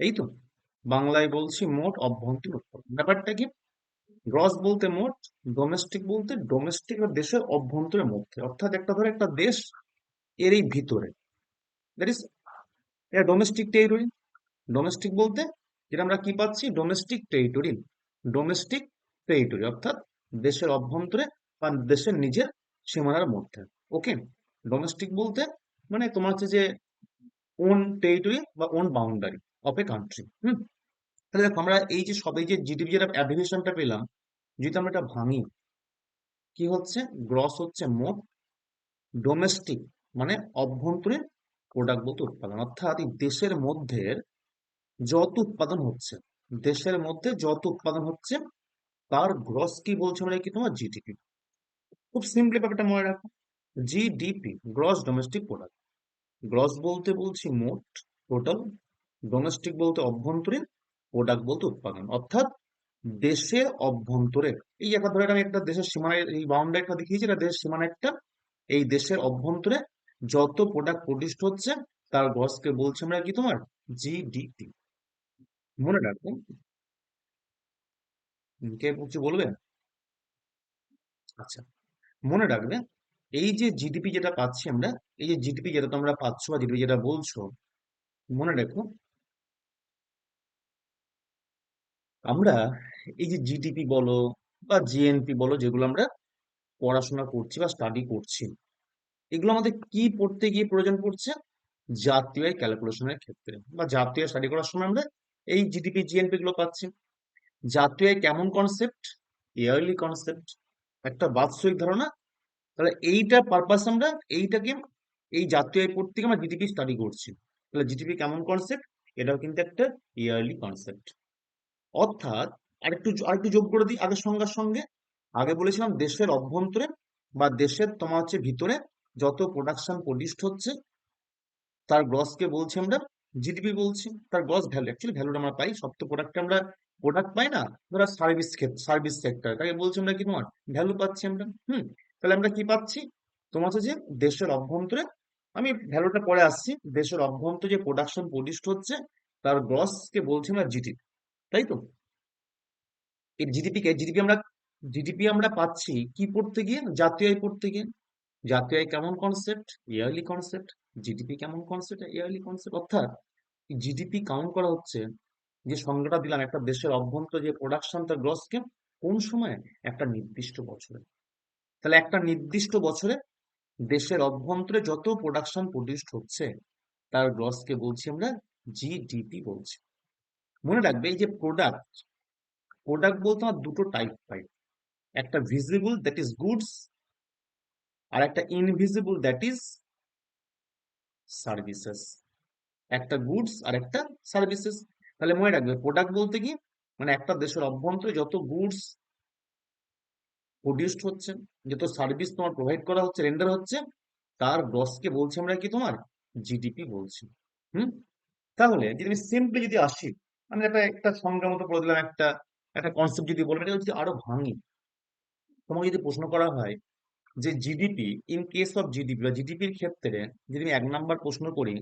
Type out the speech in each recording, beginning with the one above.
এই তো বাংলায় বলছি মোট অভ্যন্তরীণ উৎপাদন। ব্যাপারটা কি? গ্রস বলতে মোট, ডোমেস্টিক বলতে ডোমেস্টিক বা দেশের অভ্যন্তরের মধ্যে। অর্থাৎ একটা ধরো একটা দেশ, এর এই ভিতরে। দ্যাট ইজ এটা ডোমেস্টিক টেরিটরি ডোমেস্টিক বলতে, যেটা আমরা কি পাচ্ছি? ডোমেস্টিক টেরিটরি ডোমেস্টিক টেরিটরি অর্থাৎ দেশের অভ্যন্তরে বা দেশের নিজের সীমানার মধ্যে। ওকে ডোমেস্টিক বলতে মানে তোমার হচ্ছে যে ওন টেরিটরি বা own boundary of a country হুম? তাহলে দেখো আমরা এই যে সবাই যে জিডিপি যেটা অ্যাভিনেশনটা পেলাম, যদি আমরা এটা ভাঙি, কি হচ্ছে? গ্রস হচ্ছে মোট ডোমেস্টিক মানে অভ্যন্তরীণ প্রোডাক্ট বলতে উৎপাদন, অর্থাৎ দেশের মধ্যে যত উৎপাদন হচ্ছে, দেশের মধ্যে যত উৎপাদন হচ্ছে, তার গ্রস কি বলছে মানে কি তোমার জিডিপি খুব সিম্পলি ব্যাপারটা মনে রাখো। GDP gross domestic product gross বলতে বলছি মোট টোটাল ডোমেস্টিক বলতে অভ্যন্তরীণ প্রোডাক্ট বলতে উৎপাদন। অর্থাৎ দেশের অভ্যন্তরে এই একটা ধরে আমি একটা দেশের সীমানায় এই বাউন্ডারিটা দেখিয়েছি এটা দেশের সীমানা একটা, এই দেশের অভ্যন্তরে যত প্রোডাক্ট প্রডিউস হচ্ছে, তার গ্রসকে বলছি আমরা কি তোমার? জিডিপি মনে রাখবেন কে কিছু বলবে? আচ্ছা মনে রাখবে, এই যে জিডিপি যেটা পাচ্ছি আমরা, এই যে জিডিপি যেটা তোমরা পাচ্ছ বা জিডিপি যেটা বলছো, মনে রেখো আমরা এই যে জিডিপি বলো বা জিএনপি বলো যেগুলো আমরা পড়াশোনা করছি বা স্টাডি করছি, এগুলো আমাদের কি পড়তে গিয়ে প্রয়োজন পড়ছে? জাতীয় ক্যালকুলেশনের ক্ষেত্রে বা জাতীয় স্টাডি করার সময় আমরা এই জিডিপি জিএনপি গুলো পাচ্ছি। জাতীয় কেমন কনসেপ্ট ইয়ারলি কনসেপ্ট একটা বাৎসরিক ধারণা। তাহলে এইটা পারপাস আমরা এইটাকে এই জাতীয় পড়তে আমরা জিডিপি স্টাডি করছি। তাহলে জিডিপি কেমন কনসেপ্ট এটাও কিন্তু একটা ইয়ারলি কনসেপ্ট অর্থাৎ আরেকটু আরেকটু যোগ করে দিই আগের সংজ্ঞার সঙ্গে। আগে বলেছিলাম দেশের অভ্যন্তরে বা দেশের তোমার হচ্ছে ভিতরে যত প্রোডাকশন প্রডিউসড হচ্ছে, তার গ্রসকে বলছি আমরা জিডিপি বলছি, তার গ্রস ভ্যালু অ্যাকচুয়ালি ভ্যালুটা আমরা পাই, সব তো প্রোডাক্ট আমরা প্রোডাক্ট পাই না, ধরো সার্ভিস সার্ভিস সেক্টর তাকে বলছি আমরা কি তোমার ভ্যালু পাচ্ছি আমরা, হুম, তাহলে আমরা কি পাচ্ছি? তোমার হচ্ছে যে দেশের অভ্যন্তরে, আমি ভ্যালুটা পরে আসছি, দেশের অভ্যন্তরে যে প্রোডাকশন প্রডিউসড হচ্ছে, তার গ্রসকে বলছি আমরা জিডিপি তাই তো এই জিডিপি কে জিডিপি আমরা জিডিপি আমরা পাচ্ছি কি পড়তে গিয়ে? জাতীয় আয় পড়তে গিয়ে। জাতীয় আয় কেমন কনসেপ্ট ইয়ারলি কনসেপ্ট জিডিপি কেমন কনসেপ্ট ইয়ারলি কনসেপ্ট অর্থাৎ জিডিপি কাউন্ট করা হচ্ছে যে সংজ্ঞাটা দিলাম, একটা দেশের অভ্যন্তর যে প্রোডাকশন তার গ্রসকে কোন সময়? একটা নির্দিষ্ট বছরে। তাহলে একটা নির্দিষ্ট বছরে দেশের অভ্যন্তরে যত প্রোডাকশন প্রডিউসড হচ্ছে, তার গ্রসকে বলছি আমরা জিডিপি বলছি। মনে রাখবে এই যে প্রোডাক্ট প্রোডাক্ট বলতে আমার দুটো টাইপ পাই একটা ভিজিবল দ্যাট ইজ গুডস আর একটা ইনভিজিবল দ্যাট ইজ সার্ভিসেস একটা গুডস আর একটা সার্ভিসেস তাহলে মনে রাখবে প্রোডাক্ট বলতে কি? মানে একটা দেশের অভ্যন্তরে যত গুডস প্রডিউসড হচ্ছে যত সার্ভিস তোমার প্রোভাইড করা হচ্ছে রেন্ডার হচ্ছে তার গ্রসকে বলছি আমরা কি তোমার? জিডিপি বলছি। হুম? তাহলে যদি আমি সিম্পলি যদি আসি আমি একটা একটা সংজ্ঞা মতো বলে দিলাম, একটা একটা কনসেপ্ট যদি বলব, এটা যদি আরও ভাঙি। তোমাকে যদি প্রশ্ন করা হয় যে GDP in case of GDP বা জিডিপির ক্ষেত্রে যদি আমি এক নাম্বার প্রশ্ন করি,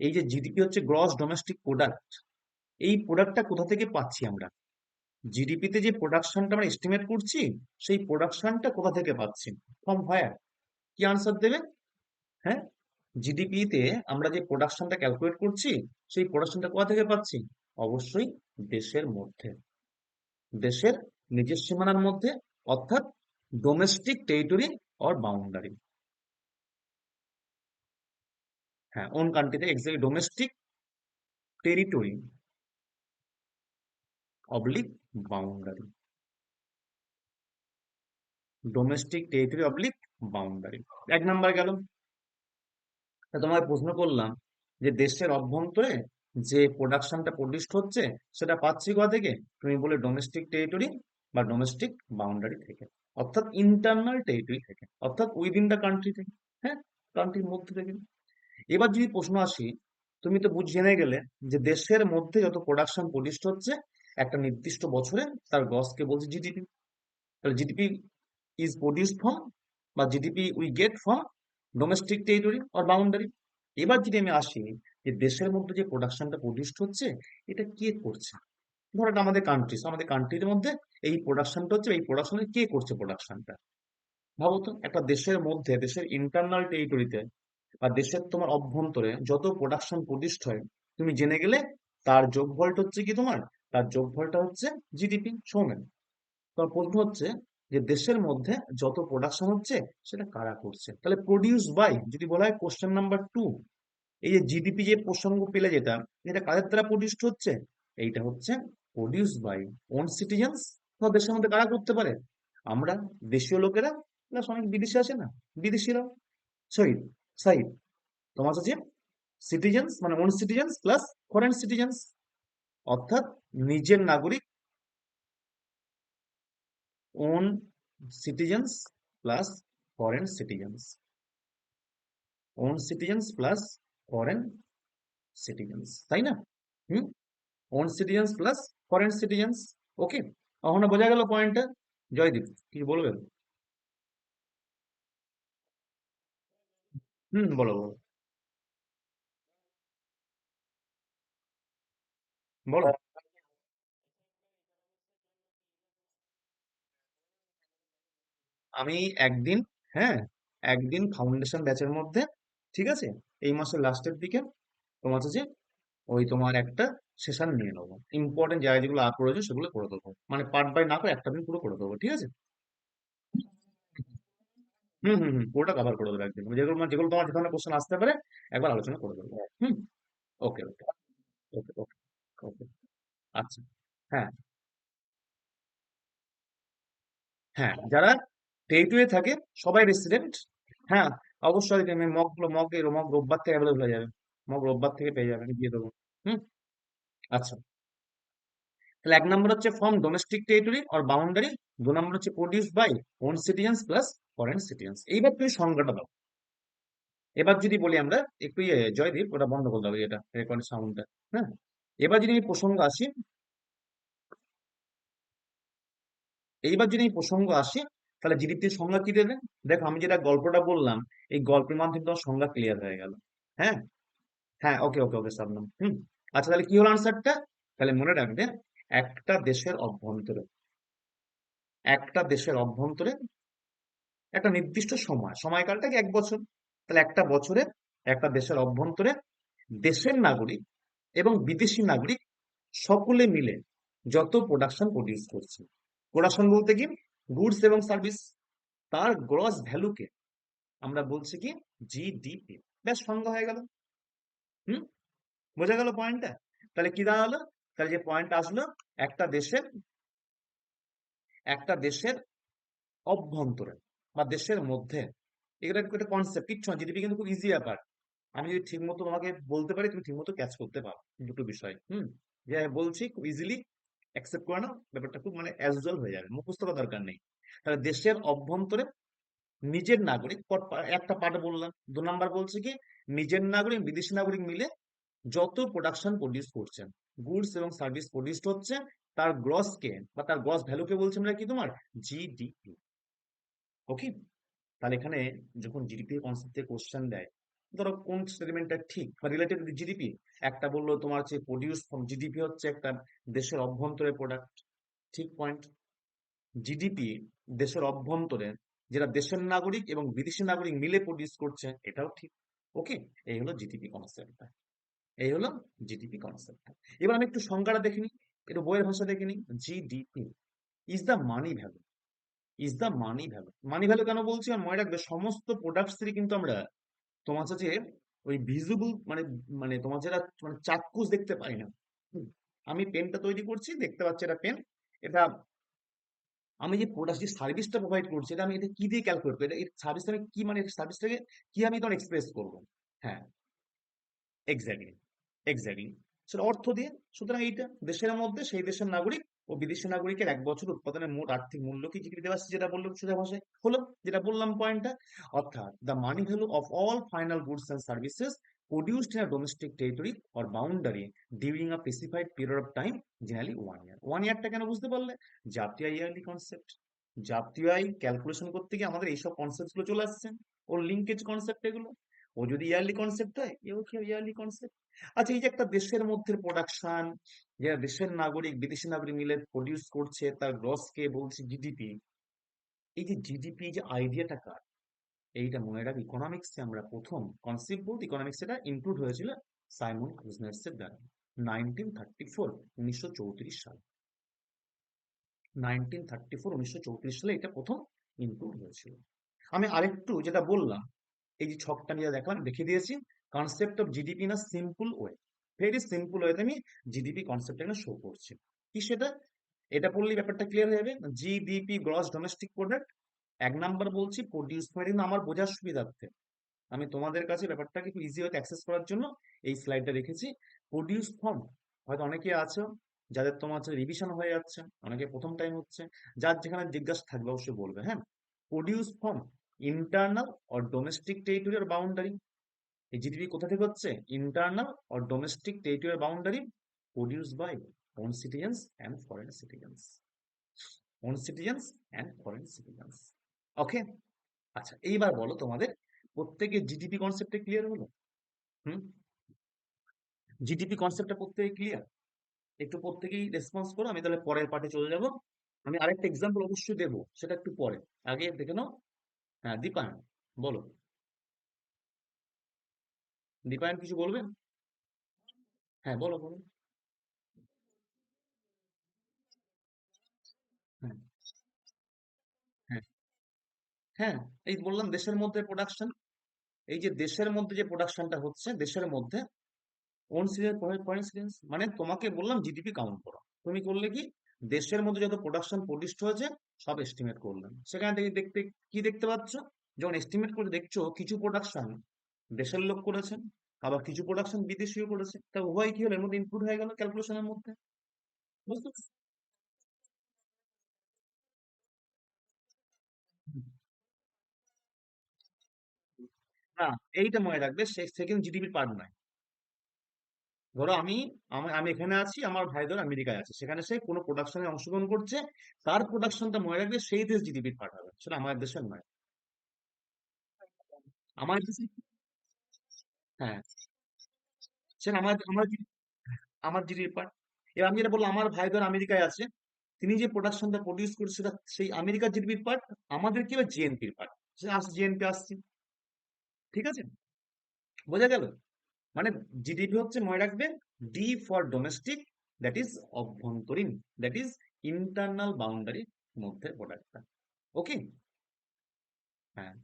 এই যে জিডিপি হচ্ছে গ্রস ডোমেস্টিক প্রোডাক্ট এই প্রোডাক্টটা কোথা থেকে পাচ্ছি আমরা? জিডিপিতে যে প্রোডাকশনটা আমরা এস্টিমেট করছি, সেই প্রোডাকশনটা কোথা থেকে পাচ্ছি? ফ্রম হোয়ার কি আনসার দেবে? হ্যাঁ? জিডিপিতে আমরা যে প্রোডাকশনটা ক্যালকুলেট করছি, সেই প্রোডাকশনটা কোথা থেকে পাচ্ছি? অবশ্যই দেশের মধ্যে। দেশের নিজের সীমানার মধ্যে, অর্থাৎ ডোমেস্টিক টেরিটরি অর বাউন্ডারি হ্যাঁ ওন কান্ট্রিতে exactly domestic territory oblique boundary domestic territory oblique boundary এক নাম্বার গেল। তোমায় প্রশ্ন করলাম যে দেশের অভ্যন্তরে যে প্রোডাকশনটা প্রডিউসড হচ্ছে, সেটা পাচ্ছি কোথা থেকে? তুমি বলে ডোমেস্টিক টেরিটরি বা ডোমেস্টিক বাউন্ডারি থেকে। অর্থাৎ ইন্টারনাল টেরিটরি থেকে। অর্থাৎ উইদিন দ্য কান্ট্রি থেকে। হ্যাঁ? কান্ট্রির মধ্যে থেকে। এবার যদি প্রশ্ন আসি, তুমি তো বুঝ, জেনে গেলে যে দেশের মধ্যে যত প্রোডাকশন প্রডিউসড হচ্ছে, একটা নির্দিষ্ট বছরে তার গসকে বলছে জিডিপি তাহলে জিডিপি ইজ প্রডিউসড ফ্রম বা GDP we get from domestic territory or boundary এবার যদি আমি আসি যে দেশের মধ্যে যে প্রোডাকশনটা প্রডিউসড হচ্ছে, এটা কে করছে? ধরো এটা আমাদের কান্ট্রিজ আমাদের কান্ট্রির মধ্যে এই প্রোডাকশনটা হচ্ছে, এই প্রোডাকশনে কে করছে প্রোডাকশনটা ভাবো তো, একটা দেশের মধ্যে, দেশের ইন্টারনাল টেরিটরিতে বা দেশের তোমার অভ্যন্তরে যত প্রোডাকশন প্রতিষ্ঠ হয়, তুমি জেনে গেলে তার যোগফলটা হচ্ছে কি তোমার? তার যোগফলটা হচ্ছে জিডিপি সৌমেন। তোমার প্রশ্ন হচ্ছে যে দেশের মধ্যে যত প্রোডাকশন হচ্ছে, সেটা কারা করছে? তাহলে প্রডিউস বাই যদি বলা হয় কোশ্চেন নাম্বার টু এই যে জিডিপি যে প্রসঙ্গ পেলে যেটা, এটা কাদের দ্বারা প্রডিউসড হচ্ছে? এইটা হচ্ছে প্রডিউস বাই ওন সিটিজেন্স বা দেশের মধ্যে কারা করতে পারে? আমরা দেশীয় লোকেরা প্লাস অনেক বিদেশি আছে না? বিদেশিরাও সরি সাইড তোমার হচ্ছে সিটিজেন্স মানে own citizens plus foreign citizens অর্থাৎ নিজের নাগরিক own citizens plus foreign citizens own citizens plus foreign citizens তাই না? Hmm? Own citizens plus foreign citizens okay এখনও বোঝা গেল পয়েন্টটা জয়দীপ কি বলবেন হুম, বলো বলো। বলো। আমি একদিন হ্যাঁ একদিন ফাউন্ডেশন ব্যাচের মধ্যে, ঠিক আছে? এই মাসের লাস্টের দিকে তোমার হচ্ছে যে ওই তোমার একটা সেশন নিয়ে নেব। ইম্পর্টেন্ট জায়গা যেগুলো আর প্রয়োজন সেগুলো করে দেবো। মানে পার্ট বাই না করে একটা দিন পুরো করে দেবো ঠিক আছে? হুম হুম হুম পুরোটা কভার করে দেবো একদিন। যেগুলো মানে যেগুলো তোমার যেখানে কোশ্চেন আসতে পারে একবার আলোচনা করে দেবো। হুম ওকে ওকে ওকে ওকে ওকে আচ্ছা হ্যাঁ। হ্যাঁ যারা টেরিটরি থাকে সবাই রেসিডেন্ট হ্যাঁ অবশ্যই মগ মগ মগ রোববার থেকে অ্যাভেলেবল হয়ে যাবে। মগ রোববার থেকে পেয়ে যাবেন দিয়ে দেবো। হুম? আচ্ছা। তাহলে এক নম্বর হচ্ছে from domestic territory or boundary দু নম্বর হচ্ছে produce by own citizens plus foreign citizens এইবার তুমি সংজ্ঞাটা দাও। এবার যদি বলি আমরা, একটু ইয়ে জয়দীপ, ওটা বন্ধ করে দাও এটা রেকর্ড সাউন্ডটা হ্যাঁ? এবার যদি আমি প্রসঙ্গ আসি, এইবার যদি এই প্রসঙ্গ আসে তাহলে জিডিপির সংজ্ঞা কি দেবে? দেখো আমি যেটা গল্পটা বললাম, এই গল্পের মাধ্যমে তোমার সংজ্ঞা ক্লিয়ার হয়ে গেল। হ্যাঁ? হ্যাঁ ওকে ওকে ওকে সাবনাম। হুম? আচ্ছা তাহলে কি হলো আনসারটা তাহলে মনে রাখবে, একটা দেশের অভ্যন্তরে, একটা দেশের অভ্যন্তরে একটা নির্দিষ্ট সময়, সময়কালটা কি এক বছর? তাহলে একটা বছরে একটা দেশের অভ্যন্তরে দেশের নাগরিক এবং বিদেশি নাগরিক সকলে মিলে যত প্রোডাকশন প্রডিউস করছে। প্রোডাকশন বলতে কি? গুডস এবং সার্ভিস তার গ্রস ভ্যালুকে আমরা বলছি কি? জিডিপি ব্যাস সংজ্ঞা হয়ে গেল। হুম? বোঝা গেল পয়েন্টটা তাহলে কি দাঁড়াল? তাহলে যে পয়েন্ট আসলো, একটা দেশের একটা দেশের অভ্যন্তরে বা দেশের মধ্যে। এগুলো একটা কনসেপ্ট কিচ্ছু না। জিডিপি কিন্তু খুব ইজি ব্যাপার। আমি যদি ঠিক মতো তোমাকে বলতে পারি, তুমি ঠিক মতো ক্যাচ করতে পারো। দুটো বিষয়। হুম? যে বলছি, খুব ইজিলি অ্যাকসেপ্ট করে নাও ব্যাপারটা খুব মানে অ্যাজুয়াল হয়ে যাবে, মুখস্থ করার দরকার নেই। তাহলে দেশের অভ্যন্তরে নিজের নাগরিক একটা পার্ট বললাম, দু নাম্বার বলছে কি, নিজের নাগরিক, বিদেশি নাগরিক মিলে যত প্রোডাকশন প্রডিউস করছেন গুডস এবং সার্ভিস প্রডিউসড হচ্ছে, তার গ্রস কে বা তার গ্রস ভ্যালুকে বলছে আমরা কি তোমার? জিডিপি ওকে তাহলে এখানে যখন জিডিপি কনসেপ্টে কোশ্চেন দেয় ধরো কোন স্টেটমেন্টটা ঠিক বা রিলেটেড জিডিপি একটা বলল তোমার হচ্ছে প্রডিউস ফ্রম জিডিপি হচ্ছে একটা দেশের অভ্যন্তরে প্রোডাক্ট ঠিক পয়েন্ট জিডিপি দেশের অভ্যন্তরে যেটা দেশের নাগরিক এবং বিদেশি নাগরিক মিলে প্রডিউস করছে, এটাও ঠিক ওকে এই হলো জিডিপি কনসেপ্টটা এই হলো জিডিপি কনসেপ্টটা এবার আমি একটু সংজ্ঞাটা দেখে নিই, একটু বইয়ের ভাষা দেখে নিই। GDP is the money value is the money value money value কেন বলছি? আর মনে রাখবে, সমস্ত প্রোডাক্টসেরই কিন্তু আমরা তোমার হচ্ছে ওই ভিজিবল মানে মানে তোমার যেটা মানে চাক্ষুষ দেখতে পাই না আমি পেনটা তৈরি করছি, দেখতে পাচ্ছি এটা পেন এটা আমি যে প্রোডাক্ট সার্ভিসটা প্রোভাইড করছি, এটা আমি এটা কি দিয়ে ক্যালকুলেট করি এই সার্ভিসটা আমি কি মানে সার্ভিসটাকে কি আমি তখন এক্সপ্রেস করব? হ্যাঁ এক্স্যাক্টলি এক্স্যাক্টলি সেটা অর্থ দিয়ে, সুতরাং এইটা দেশের মধ্যে, সেই দেশের নাগরিক ও বিদেশি নাগরিকের এক বছর উৎপাদনের মোট আর্থিক মূল্য কি জিডিপি দেওয়া যেটা বলল সোজা ভাষায় হলো, যেটা বললাম পয়েন্টটা অর্থাৎ the money value of all final goods and services produced in a domestic territory or boundary during a specified period of time, generally one year. One ইয়ারটা কেন বুঝতে পারলে? জাতীয় ইয়ারলি কনসেপ্ট জাতীয় ক্যালকুলেশন করতে গিয়ে আমাদের এইসব কনসেপ্টগুলো চলে আসছে। ওর লিঙ্কেজ কনসেপ্ট এগুলো। ও যদি ইয়ারলি কনসেপ্ট হয় এও কি ইয়ারলি কনসেপ্ট আচ্ছা এই যে একটা দেশের মধ্যে প্রোডাকশন যে দেশের নাগরিক, বিদেশি নাগরিক মিলে প্রডিউস করছে তার গ্রস কে বলছে জিডিপি এই যে জিডিপি যে আইডিয়াটা কার? এইটা মনে রাখ ইকোনমিক্সে আমরা প্রথম কনসেপ্ট বলতে ইকোনমিক্স এটা ইনক্লুড হয়েছিল সাইমন কুজনেটসের দ্বারা নাইনটিন থার্টি ফোর উনিশশো চৌত্রিশ সাল। নাইনটিন থার্টি ফোর উনিশশো চৌত্রিশ সালে এটা প্রথম ইনক্লুড হয়েছিল। আমি আরেকটু যেটা বললাম এই যে ছকটা নিয়ে দেখলাম দেখে দিয়েছি কনসেপ্ট অফ জিডিপি না সিম্পল ওয়ে ভেরি সিম্পল ওয়েতে আমি জিডিপি কনসেপ্ট এখানে শো করছি। কি সেটা? এটা পড়লেই ব্যাপারটা ক্লিয়ার হয়ে যাবে। জিডিপি গ্রস ডোমেস্টিক প্রোডাক্ট এক নাম্বার বলছি প্রডিউস করে কিন্তু আমার বোঝার সুবিধার্থে। আমি তোমাদের কাছে ব্যাপারটাকে একটু ইজি হতে অ্যাক্সেস করার জন্য এই স্লাইডটা রেখেছি। প্রডিউস ফর্ম হয়তো অনেকে আছে, যাদের তোমার হচ্ছে রিভিশন হয়ে যাচ্ছে, অনেকে প্রথম টাইম হচ্ছে, যার যেখানে জিজ্ঞাসা থাকবে অবশ্যই বলবে হ্যাঁ? Produce from internal or domestic territory R boundary এই জিডিপি কোথা থেকে হচ্ছে? Internal or domestic territory boundary produce by own citizens and foreign citizens own citizens and foreign citizens okay আচ্ছা এইবার বলো তোমাদের প্রত্যেকে জিডিপি কনসেপ্টে ক্লিয়ার হলো? হুম? জিডিপি কনসেপ্টটা প্রত্যেকে ক্লিয়ার একটু প্রত্যেকেই রেসপন্স করো, আমি তাহলে পরের পার্টে চলে যাব। আমি আরেকটা এক্সাম্পল অবশ্যই দেবো, সেটা একটু পরে। আগে দেখে নাও হ্যাঁ দীপায়ন, বলো। দীপায়ন কিছু বলবেন হ্যাঁ বলো বলো। হ্যাঁ। হ্যাঁ। হ্যাঁ এই বললাম দেশের মধ্যে প্রোডাকশন এই যে দেশের মধ্যে যে প্রোডাকশনটা হচ্ছে, দেশের মধ্যে ওন সিরিয়াল মানে তোমাকে বললাম জিডিপি কাউন্ট করো। তুমি করলে কি? দেশের মধ্যে যত প্রোডাকশন প্রডিউসড হয়েছে, সব এস্টিমেট করলাম সেখান থেকে দেখতে, কি দেখতে পাচ্ছ? যখন এস্টিমেট করে দেখছ, কিছু প্রোডাকশন দেশের লোক করেছেন আবার কিছু প্রোডাকশন বিদেশিও করেছে। তা উভয় কি হলো? এর মধ্যে ইনক্লুড হয়ে গেল ক্যালকুলেশনের মধ্যে। বুঝতে? না, এইটা মনে রাখবে সেকেন্ড জিডিপির পার্ট নয় ধরো আমি আমি এখানে আছি, আমার ভাই ধর আমেরিকায় আছে। সেখানে সে কোনো প্রোডাকশনে অংশগ্রহণ করছে, তার প্রোডাকশনটা মনে রাখবে সেই দেশ জিডিপির পার্ট হবে সেটা আমার দেশের নয়। আমার দেশে হ্যাঁ। সেটা আমার আমার আমার জিডিপির পার্ট এবার আমি যেটা বললাম, আমার ভাই ধর আমেরিকায় আছে, তিনি যে প্রোডাকশনটা প্রডিউস করছে, সেটা সেই আমেরিকার জিডিপির পার্ট আমাদের কি হবে জিএনপির পার্ট সে আসছে জিএনপি আসছে। ঠিক আছে? বোঝা গেল? মানে জিডিপি হচ্ছে, মনে রাখবেন D for domestic that is অভ্যন্তরীণ দ্যাট ইজ ইন্টারনাল বাউন্ডারির মধ্যে প্রোডাক্টটা ওকে হ্যাঁ।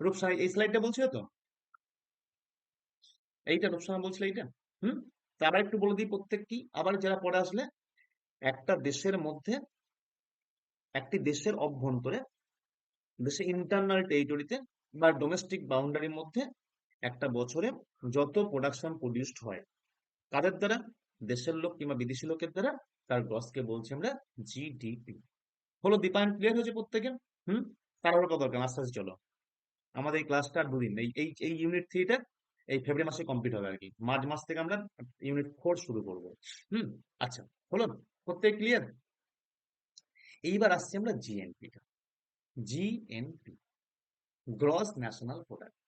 রূপসাই এই স্লাইডটা বলছিল তো এইটা রূপসানা বলছিল এইটা? হুম? তা আবার একটু বলে দিই প্রত্যেকটি। আবার যারা পড়ে আসলে, একটা দেশের মধ্যে, একটি দেশের অভ্যন্তরে দেশের ইন্টারনাল টেরিটরিতে বা ডোমেস্টিক বাউন্ডারির মধ্যে একটা বছরে যত প্রোডাকশন প্রডিউসড হয়, কাদের দ্বারা? দেশের লোক কিংবা বিদেশি লোকের দ্বারা? তার গ্রসকে বলছি আমরা জিডিপি হলো দীপায়ন ক্লিয়ার হয়েছে প্রত্যেকের? হুম? তার তারপরে কত দরকার? আস্তে চলো। আমাদের এই ক্লাসটা আর দুদিন। এই এই এই ইউনিট থ্রিটা এই ফেব্রুয়ারি মাসে কমপ্লিট হবে আর কি মার্চ মাস থেকে আমরা ইউনিট ফোর শুরু করব। হুম? আচ্ছা হলো প্রত্যেক ক্লিয়ার এইবার আসছি আমরা জিএনপিটা জিএনপি গ্রস ন্যাশনাল প্রোডাক্ট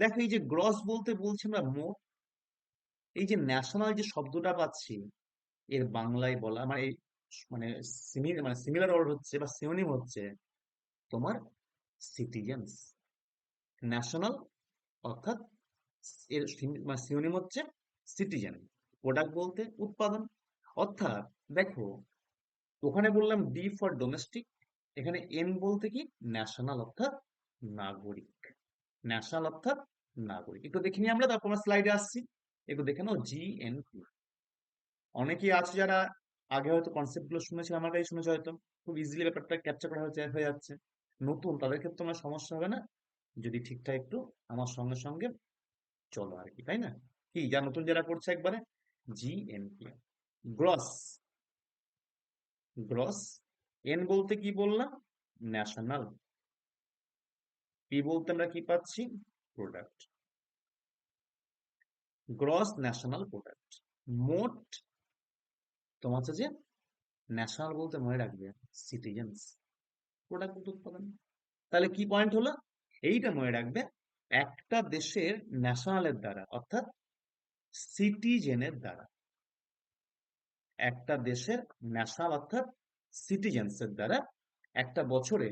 দেখো, এই যে গ্রস বলতে বলছি আমরা মোট, এই যে ন্যাশনাল যে শব্দটা পাচ্ছি, এর বাংলায় বলা মানে মানে মানে সিমিলার ওয়ার্ড হচ্ছে বা সিনোনিম হচ্ছে তোমার সিটিজেন্স ন্যাশনাল অর্থাৎ এর মানে সিনোনিম হচ্ছে সিটিজেন প্রোডাক্ট বলতে উৎপাদন। অর্থাৎ দেখো, ওখানে বললাম ডি ফর ডোমেস্টিক এখানে এন বলতে কি? ন্যাশনাল অর্থাৎ নাগরিক। ন্যাশনাল অর্থাৎ নাগরিক। একটু দেখে নিই আমরা, তারপর আমরা স্লাইডে আসছি। একটু দেখে নাও জিএনপি অনেকেই আছে যারা আগে হয়তো কনসেপ্টগুলো শুনেছে আমার কাছে শুনেছে হয়তো। খুব ইজিলি ব্যাপারটা ক্যাপচার করা হয়েছে, হয়ে যাচ্ছে। নতুন, তাদের ক্ষেত্রে আমার সমস্যা হবে না। যদি ঠিকঠাক একটু, আমার সঙ্গে সঙ্গে চলো আর কি, তাই না? কি, যা নতুন যারা করছে একবারে জিএনপি গ্রস গ্রস এন বলতে কি বললাম? ন্যাশনাল পি বলতে আমরা কি পাচ্ছি? প্রোডাক্ট গ্রস ন্যাশনাল প্রোডাক্ট মোট, তোমার হচ্ছে যে ন্যাশনাল বলতে মনে রাখবে সিটিজেন্স প্রোডাক্ট উৎপাদন। তাহলে কি পয়েন্ট হলো? এইটা মনে রাখবে, একটা দেশের ন্যাশনালের দ্বারা, অর্থাৎ সিটিজেনের দ্বারা। একটা দেশের ন্যাশনাল অর্থাৎ সিটিজেন্সের দ্বারা, একটা বছরে